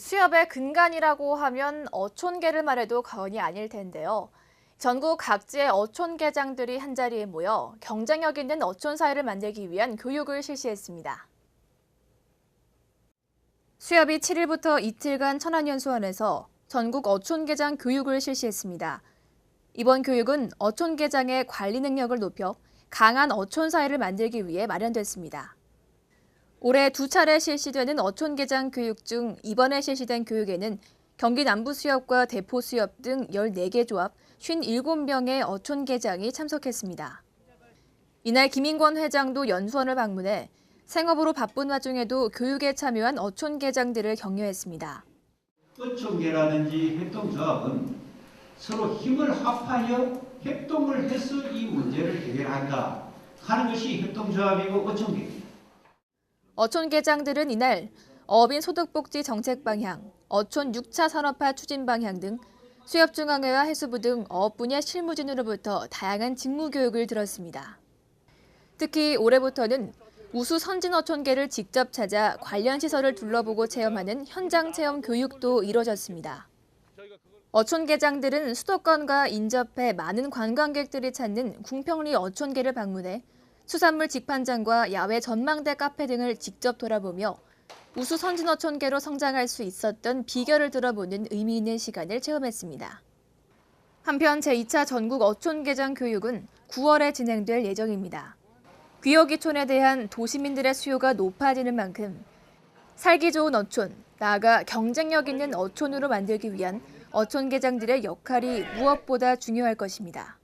수협의 근간이라고 하면 어촌계를 말해도 과언이 아닐 텐데요. 전국 각지의 어촌계장들이 한자리에 모여 경쟁력 있는 어촌 사회를 만들기 위한 교육을 실시했습니다. 수협이 7일부터 이틀간 천안연수원에서 전국 어촌계장 교육을 실시했습니다. 이번 교육은 어촌계장의 관리 능력을 높여 강한 어촌 사회를 만들기 위해 마련됐습니다. 올해 두 차례 실시되는 어촌계장 교육 중 이번에 실시된 교육에는 경기 남부수협과 대포수협 등 14개 조합 57명의 어촌계장이 참석했습니다. 이날 김인권 회장도 연수원을 방문해 생업으로 바쁜 와중에도 교육에 참여한 어촌계장들을 격려했습니다. 어촌계라든지 협동조합은 서로 힘을 합하여 협동을 해서 이 문제를 해결한다 하는 것이 협동조합이고 어촌계입니다. 어촌계장들은 이날 어민 소득복지 정책 방향, 어촌 6차 산업화 추진 방향 등 수협중앙회와 해수부 등 어업 분야 실무진으로부터 다양한 직무 교육을 들었습니다. 특히 올해부터는 우수 선진 어촌계를 직접 찾아 관련 시설을 둘러보고 체험하는 현장 체험 교육도 이뤄졌습니다. 어촌계장들은 수도권과 인접해 많은 관광객들이 찾는 궁평리 어촌계를 방문해 수산물 직판장과 야외 전망대 카페 등을 직접 돌아보며 우수 선진 어촌계로 성장할 수 있었던 비결을 들어보는 의미 있는 시간을 체험했습니다. 한편 제2차 전국 어촌계장 교육은 9월에 진행될 예정입니다. 귀여기촌에 대한 도시민들의 수요가 높아지는 만큼 살기 좋은 어촌, 나아가 경쟁력 있는 어촌으로 만들기 위한 어촌계장들의 역할이 무엇보다 중요할 것입니다.